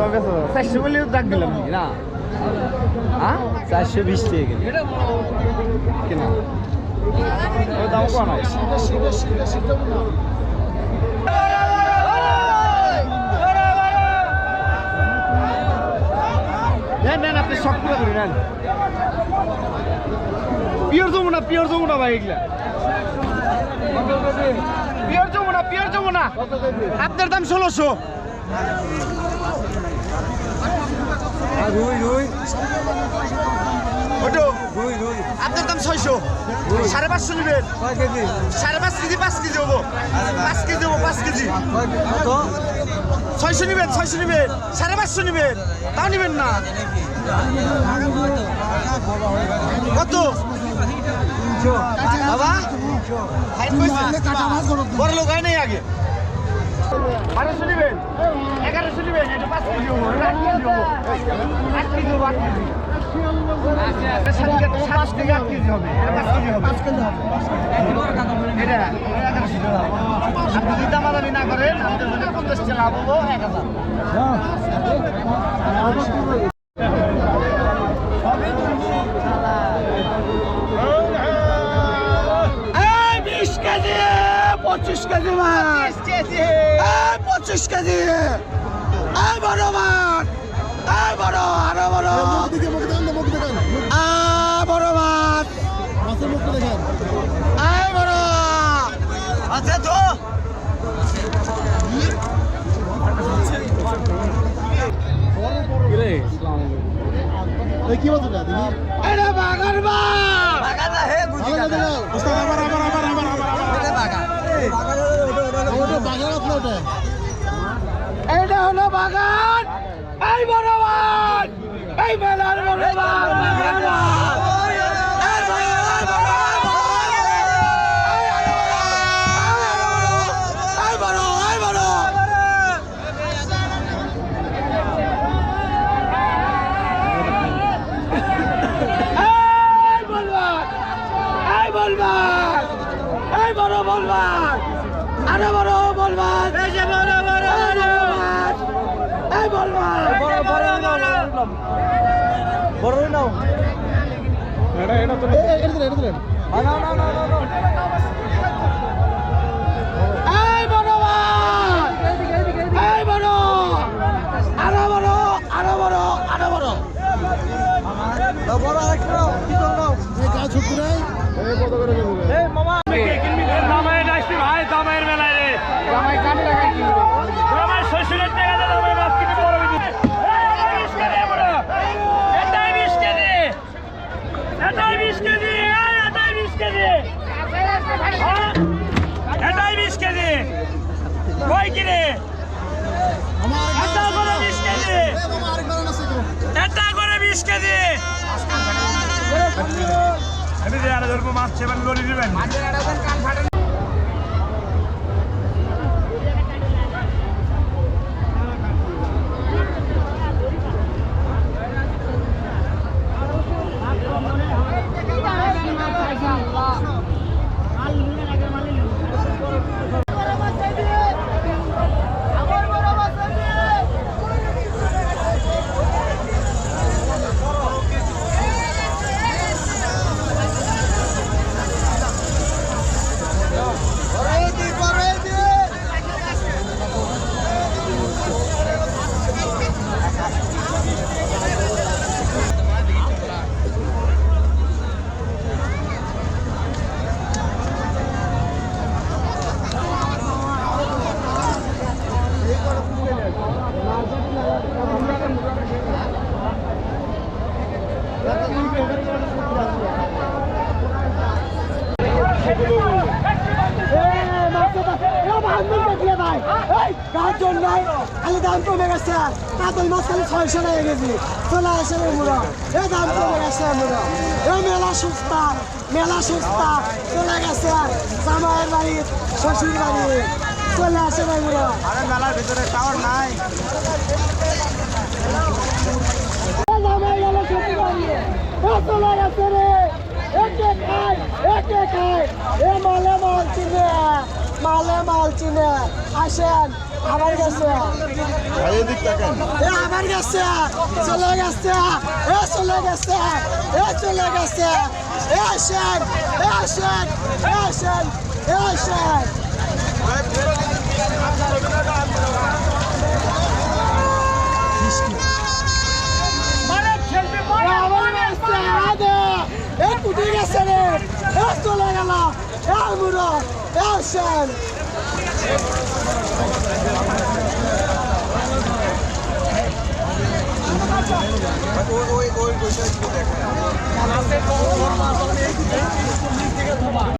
দাম বেচা চারশো বলে ডাক দিলাম না? হ্যাঁ চারশো বিশ টাকা কিনা ওই দাম কম নাই নেন নেন আপনি শখ করে ধরে নেন। পিওর যমুনা পিওর যমুনা ভাই এগুলা। Pure Jamuna pure Jamuna. আপনার দাম ষোলোশো। রুই রুই। ওটো। রুই রুই। আপনার দাম ছয়শো। সাড়ে পাঁচশো নেবেন। কেজি। সাড়ে পাঁচ কেজি পাঁচ কেজি হব। পাঁচ কেজি হব পাঁচ কেজি। কত ছয়শো নেবেন ছয়শো নেবেন। সাড়ে পাঁচশো নেবেন। তাও নেবেন না। কত? বাবা? বড় লোক হয় নাই আগে। বারোশো নেবেন এগারোশো নেবেন এটা পাঁচ কেজি হব আট কেজি হব আট কেজি হব আট কেজি। সাত থেকে আট কেজি হবে পাঁচ কেজি হবে। পাঁচ কেজি হবে এটা এটা এগারোশো টাকা আপনি যদি দামাদামি না করেন আমাদের পঞ্চাশ টাকা হব এক হাজার। পঁচিশ কেজি মাছ। এই পঁচিশ কেজি। এই বড় মাছ। এই বড় আরও বড়। এই বড় মাছ। এই বড়। আচ্ছা তো কি বলছো এটা বাগান আবার আবার আবার আবার আবার ওটা বাজার আপনার ওটা এটা হলো বাগান এই মাছ এই মেলার বড় মাছ বাগান মাছ। এই বড়, এই বড়, এই বড়, এই বড়, এই বড়। এই বলবান, এই বলবান, এই বড় বলবান, আরও বড় বলবান, এই যে বড় বড় বলবান, এই বলবান, বড় নাও এটা এটা তো এটা এটা দিলেন এই বড় মাছ বড়। আরেকটা নাও এই গাছ নাই এই কত করে দেবো জামাইয়ের আসছি ভাই জামাইয়ের মেলায় রে জামাই কান টাকায় কিনবে জামাই শ্বশুরের টাকা দিয়ে জামাই মাছ কিনে বড় বিক্রি এটাই বিশ কেজি এটাই বিশ কেজি এই, এটাই বিশ কেজি হ্যাঁ? এটাই বিশ কেজি এটা করে এটা করে বিশ কেজি। আমি ধরবো মাছ সেবার লড়ি দিবেন। গাজন নাই। খালি দাম কমে গেছে। কাতল মাছ খালি ছয়শো টাকা কেজি। চলে আসে মুড়ো। এ দাম কমে গেছে মুড়ো। এ মেলা সস্তা। মেলা সস্তা। চলে গেছে জামাইয়ের বাড়ি শ্বশুর বাড়ি। চলে আসে মুড়ো। আরে মেলার ভিতরে টাওয়ার নাই। জামাই গেল শ্বশুর বাড়ি। চলে গেছে রে। একে একে খায়। এ মালে মাল চিনে। মালে মাল চিনে। আসেন। আবার গেছে এ আবার গেছে চলে গেছে এ চলে গেছে এ চলে গেছে এ আসেন এ আসেন এ আসেন এ আসেন। কুটি গেছে রে। এ চলে গেল। এ মুরো এ আসেন।